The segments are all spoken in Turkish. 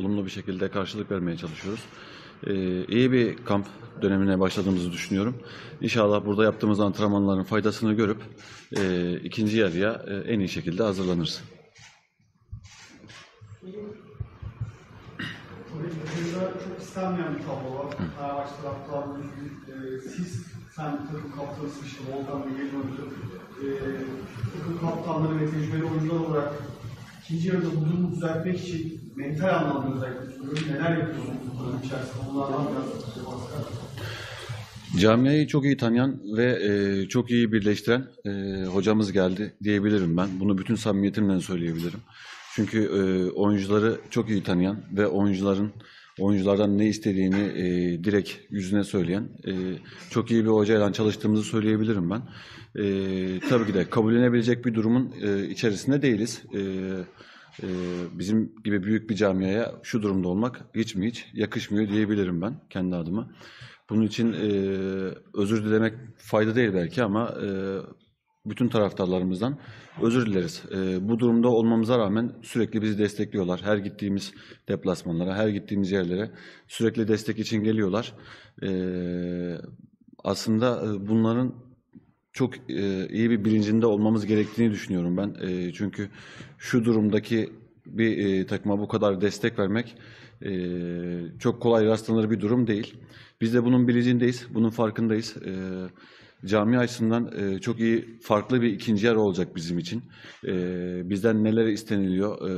olumlu bir şekilde karşılık vermeye çalışıyoruz. Ee, iyi bir kamp dönemine başladığımızı düşünüyorum. İnşallah burada yaptığımız antrenmanların faydasını görüp e, ikinci yarıya e, en iyi şekilde hazırlanırız. Burada çok istenmeyen bir tablo var. Fenerbahçe taraftarının e, siz, sen takım kaptanısın işte Volkan ve Gelin Hoca. E, takım kaptanları ve tecrübeli oyuncular olarak ikinci yarıda bu durumu düzeltmek için mental anlamda özellikle. Neler yapıyorsunuz bu durum içerisinde? Bunlardan biraz bize. Camiayı çok iyi tanıyan ve e, çok iyi birleştiren e, hocamız geldi diyebilirim ben. Bunu bütün samimiyetimle söyleyebilirim. Çünkü e, oyuncuları çok iyi tanıyan ve oyuncuların oyunculardan ne istediğini e, direkt yüzüne söyleyen e, çok iyi bir hocayla çalıştığımızı söyleyebilirim ben. E, tabii ki de kabullenebilecek bir durumun e, içerisinde değiliz. E, e, bizim gibi büyük bir camiaya şu durumda olmak hiç mi hiç yakışmıyor diyebilirim ben kendi adıma. Bunun için e, özür dilemek fayda değil belki ama e, bütün taraftarlarımızdan özür dileriz. E, bu durumda olmamıza rağmen sürekli bizi destekliyorlar. Her gittiğimiz deplasmanlara, her gittiğimiz yerlere sürekli destek için geliyorlar. E, aslında bunların çok e, iyi bir bilincinde olmamız gerektiğini düşünüyorum ben. E, çünkü şu durumdaki bir e, takıma bu kadar destek vermek e, çok kolay rastlanır bir durum değil. Biz de bunun bilincindeyiz, bunun farkındayız. E, cami açısından e, çok iyi, farklı bir ikinci yer olacak bizim için. E, bizden neler isteniliyor, e,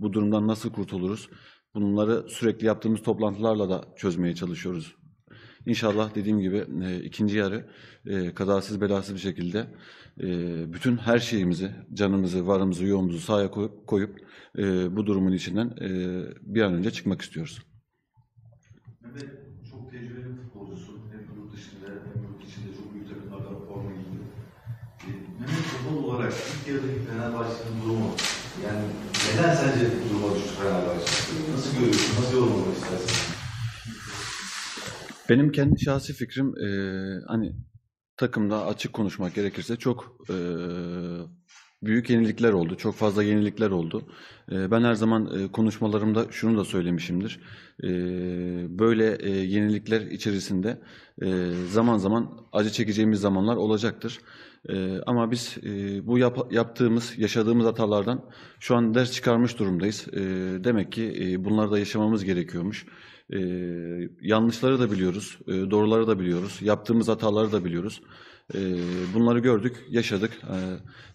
bu durumdan nasıl kurtuluruz? Bunları sürekli yaptığımız toplantılarla da çözmeye çalışıyoruz. İnşallah dediğim gibi e, ikinci yarı e, kazasız belasız bir şekilde e, bütün her şeyimizi, canımızı, varımızı, yoğumuzu sahaya koyup, koyup e, bu durumun içinden e, bir an önce çıkmak istiyoruz. Mehmet çok tecrübeli bir futbolcusun. Hem yurt dışında hem yurt içinde çok büyük takımlardan forma giydi. E, Mehmet futbol olarak ilk yarıdaki Fenerbahçe'nin durumu yani neden sence bu duruma düştü Fenerbahçe? Nasıl görüyorsun? Nasıl yorumlamak istersin? Benim kendi şahsi fikrim e, hani takımda açık konuşmak gerekirse çok e, büyük yenilikler oldu. Çok fazla yenilikler oldu. E, ben her zaman e, konuşmalarımda şunu da söylemişimdir. E, böyle e, yenilikler içerisinde e, zaman zaman acı çekeceğimiz zamanlar olacaktır. E, ama biz bu yap- yaptığımız, yaşadığımız hatalardan şu an ders çıkarmış durumdayız. Demek ki bunları da yaşamamız gerekiyormuş. Yanlışları da biliyoruz, doğruları da biliyoruz, yaptığımız hataları da biliyoruz. E, bunları gördük, yaşadık. E,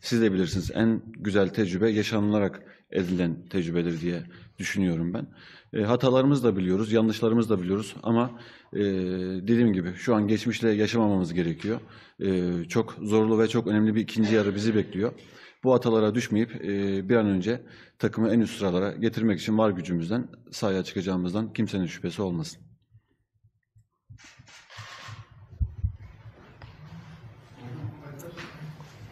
siz de bilirsiniz en güzel tecrübe yaşanılarak edilen tecrübedir diye düşünüyorum ben. E, hatalarımızı da biliyoruz, yanlışlarımızı da biliyoruz ama e, dediğim gibi şu an geçmişle yaşamamamız gerekiyor. Çok zorlu ve çok önemli bir ikinci yarı bizi bekliyor. Bu hatalara düşmeyip e, bir an önce takımı en üst sıralara getirmek için var gücümüzden sahaya çıkacağımızdan kimsenin şüphesi olmasın.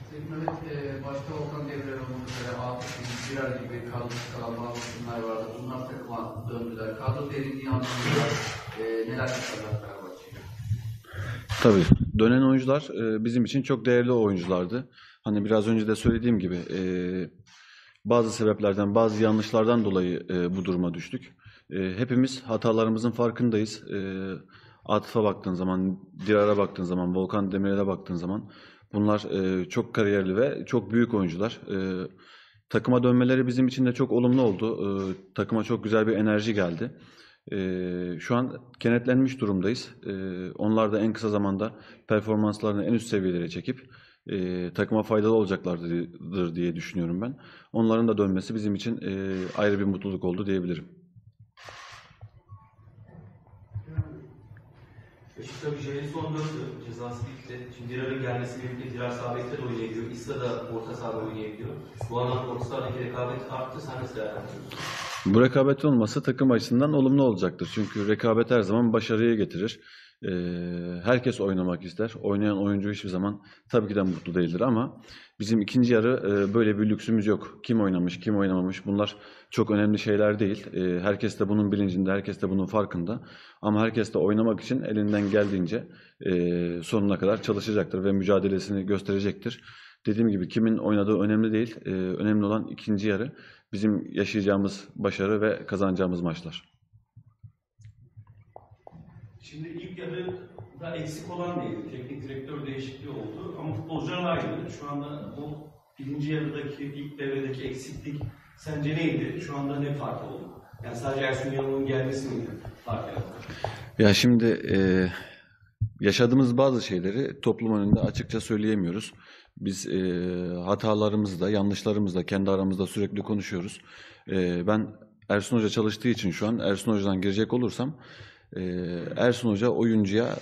Sayın Mehmet, e, başta Volkan Demirel olmak üzere Atıf, Birer gibi kadrosu kalan bazı isimler vardı. Bunlar takıma döndüler. Kadro derinliği anlamında e, neler yapacaklar? Tabii. Dönen oyuncular e, bizim için çok değerli oyunculardı. Hani biraz önce de söylediğim gibi e, bazı sebeplerden, bazı yanlışlardan dolayı e, bu duruma düştük. E, hepimiz hatalarımızın farkındayız. E, Atıf'a baktığın zaman, Dirar'a baktığın zaman, Volkan Demirel'e baktığın zaman bunlar e, çok kariyerli ve çok büyük oyuncular. E, takıma dönmeleri bizim için de çok olumlu oldu. E, takıma çok güzel bir enerji geldi. Ee, şu an kenetlenmiş durumdayız. Ee, onlar da en kısa zamanda performanslarını en üst seviyelere çekip e, takıma faydalı olacaklardır diye düşünüyorum ben. Onların da dönmesi bizim için e, ayrı bir mutluluk oldu diyebilirim. Beşiktaş tabii Jason döndü. Cezası bitti. Şimdi Dirar'ın gelmesiyle birlikte Dirar sağ bekte de oynayabiliyor. İssa da orta sahada oynayabiliyor. Bu anlamda orta sahadaki rekabet arttı. Sen nasıl değerlendiriyorsun? Bu rekabet olması takım açısından olumlu olacaktır. Çünkü rekabet her zaman başarıyı getirir. Ee, herkes oynamak ister. Oynayan oyuncu hiçbir zaman tabii ki de mutlu değildir ama bizim ikinci yarı e, böyle bir lüksümüz yok. Kim oynamış, kim oynamamış bunlar çok önemli şeyler değil. E, herkes de bunun bilincinde, herkes de bunun farkında. Ama herkes de oynamak için elinden geldiğince e, sonuna kadar çalışacaktır ve mücadelesini gösterecektir. Dediğim gibi kimin oynadığı önemli değil. E, önemli olan ikinci yarı bizim yaşayacağımız başarı ve kazanacağımız maçlar. Şimdi ilk yarıda eksik olan neydi? Teknik direktör değişikliği oldu ama futbolcular aynı. Şu anda bu birinci yarıdaki, ilk devredeki eksiklik sence neydi? Şu anda ne fark oldu? Yani sadece Ersun Yanal'ın gelmesi miydi fark yarattı? Ya şimdi e, yaşadığımız bazı şeyleri toplum önünde açıkça söyleyemiyoruz. Biz e, yanlışlarımızı da kendi aramızda sürekli konuşuyoruz. E, ben Ersun Hoca çalıştığı için şu an Ersun Hoca'dan girecek olursam e, Ersun Hoca oyuncuya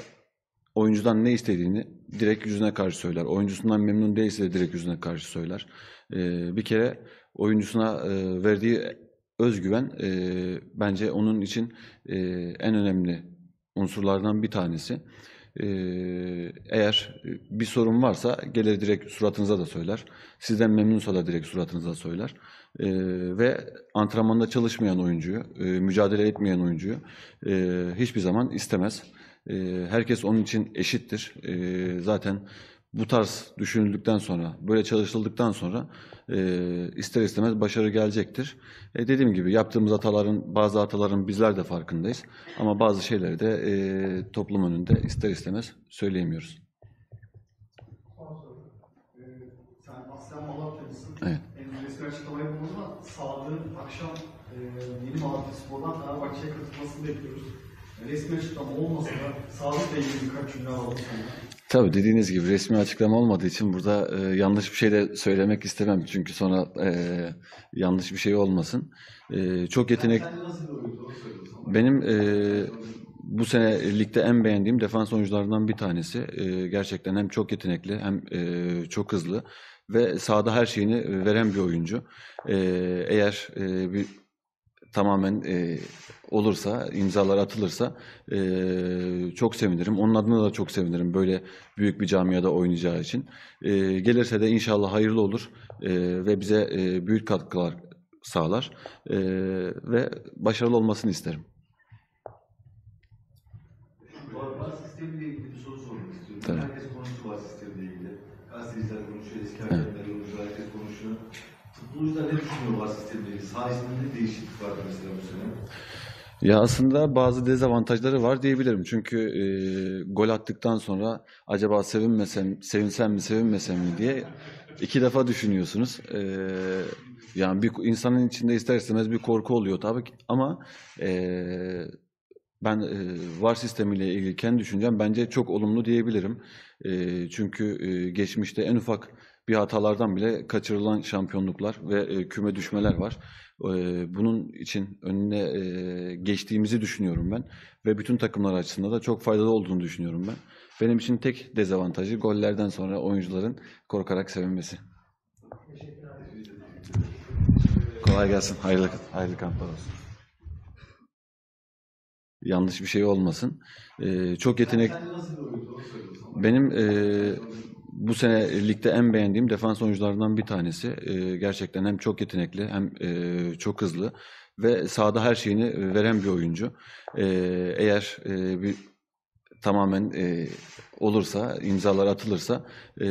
oyuncudan ne istediğini direkt yüzüne karşı söyler. Oyuncusundan memnun değilse de direkt yüzüne karşı söyler. E, bir kere oyuncusuna e, verdiği özgüven e, bence onun için e, en önemli unsurlardan bir tanesi. Ee, eğer bir sorun varsa gelir direkt suratınıza da söyler. Sizden memnunsa da direkt suratınıza söyler. Ee, ve antrenmanda çalışmayan oyuncuyu, e, mücadele etmeyen oyuncuyu e, hiçbir zaman istemez. E, herkes onun için eşittir. E, zaten bu tarz düşünüldükten sonra, böyle çalışıldıktan sonra e, ister istemez başarı gelecektir. E, dediğim gibi yaptığımız hataların, bazı hataların bizler de farkındayız. Ama bazı şeyleri de e, toplum önünde ister istemez söyleyemiyoruz. Ee, sen Malatya'lısın. Evet. Resmi açıklamayı Sadık'ın akşam e, yeni Malatya Spor'dan Fenerbahçe'ye katılmasını bekliyoruz. Resmi açıklama olmasa da Sadık'la ilgili birkaç cümle alalım. Tabii dediğiniz gibi resmi açıklama olmadığı için burada e, yanlış bir şey de söylemek istemem. Çünkü sonra e, yanlış bir şey olmasın. E, çok yetenek... Benim e, bu sene ligde en beğendiğim defans oyuncularından bir tanesi. E, gerçekten hem çok yetenekli hem e, çok hızlı ve sahada her şeyini veren bir oyuncu. E, eğer e, bir tamamen e, olursa, imzalar atılırsa e, çok sevinirim. Onun adına da çok sevinirim böyle büyük bir camiada oynayacağı için. E, gelirse de inşallah hayırlı olur e, ve bize e, büyük katkılar sağlar e, ve başarılı olmasını isterim. Var, sistemiyle ilgili bir soru sormak istiyorum. Tabii. Herkes konuştu var sistemiyle ilgili. Gazeteciler konuşuyor, eski konuşuyor, herkes konuşuyor. Futbolcular ne düşünüyor ilgili? Sağ içinde ne değişiklik var mesela bu sene? Ya aslında bazı dezavantajları var diyebilirim. Çünkü e, gol attıktan sonra acaba sevinmesem, sevinsem mi, sevinmesem mi diye iki defa düşünüyorsunuz. E, yani bir insanın içinde ister istemez bir korku oluyor tabii ki. Ama e, ben e, VAR sistemiyle ilgili kendi düşüncem bence çok olumlu diyebilirim. E, çünkü e, geçmişte en ufak bir hatalardan bile kaçırılan şampiyonluklar ve e, küme düşmeler var. E, bunun için önüne e, geçtiğimizi düşünüyorum ben ve bütün takımlar açısından da çok faydalı olduğunu düşünüyorum ben. Benim için tek dezavantajı gollerden sonra oyuncuların korkarak sevinmesi. Kolay gelsin. Hayırlı, hayırlı kamplar olsun. Yanlış bir şey olmasın. E, çok yetenek... Benim e, bu sene ligde en beğendiğim defans oyuncularından bir tanesi. E, gerçekten hem çok yetenekli hem e, çok hızlı ve sahada her şeyini veren bir oyuncu. E, eğer e, bir tamamen e, olursa, imzalar atılırsa e,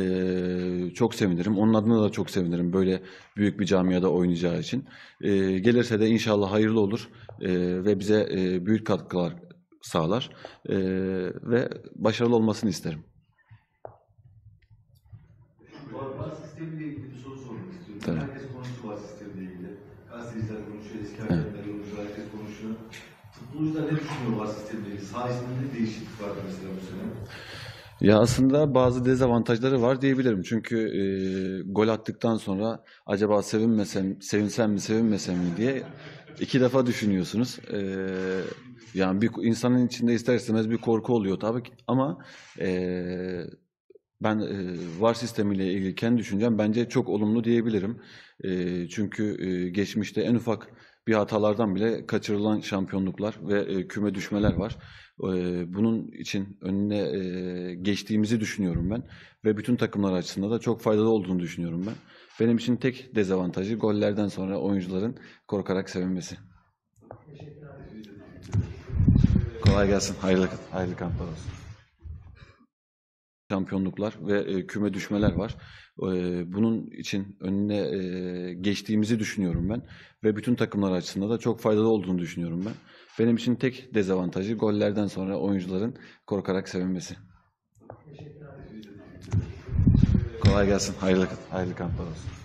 çok sevinirim. Onun adına da çok sevinirim böyle büyük bir camiada oynayacağı için. E, gelirse de inşallah hayırlı olur e, ve bize e, büyük katkılar sağlar e, ve başarılı olmasını isterim. Var, var sistemiyle ilgili bir soru sormak istiyorum. Tabii. Herkes konuştu var sistemiyle ilgili. Gazeteciler konuşuyor, eski hakemler konuşuyor, herkes konuşuyor. Futbolcular ne düşünüyor var sistemiyle ilgili? Sağ içinde ne değişiklik var mesela bu sene? Ya aslında bazı dezavantajları var diyebilirim. Çünkü e, gol attıktan sonra acaba sevinmesem, sevinsem mi, sevinmesem mi diye iki defa düşünüyorsunuz. E, yani bir insanın içinde ister istemez bir korku oluyor tabii ki. Ama e, ben e, VAR sistemiyle ilgili kendi düşüncem bence çok olumlu diyebilirim. E, çünkü e, geçmişte en ufak bir hatalardan bile kaçırılan şampiyonluklar ve e, küme düşmeler var. E, bunun için önüne e, geçtiğimizi düşünüyorum ben ve bütün takımlar açısından da çok faydalı olduğunu düşünüyorum ben. Benim için tek dezavantajı gollerden sonra oyuncuların korkarak sevinmesi. Kolay gelsin. Hayırlı, hayırlı kamplar olsun. Şampiyonluklar ve e, küme düşmeler var. E, bunun için önüne e, geçtiğimizi düşünüyorum ben ve bütün takımlar açısından da çok faydalı olduğunu düşünüyorum ben. Benim için tek dezavantajı gollerden sonra oyuncuların korkarak sevinmesi. Kolay gelsin. Hayırlı, hayırlı kamplar olsun.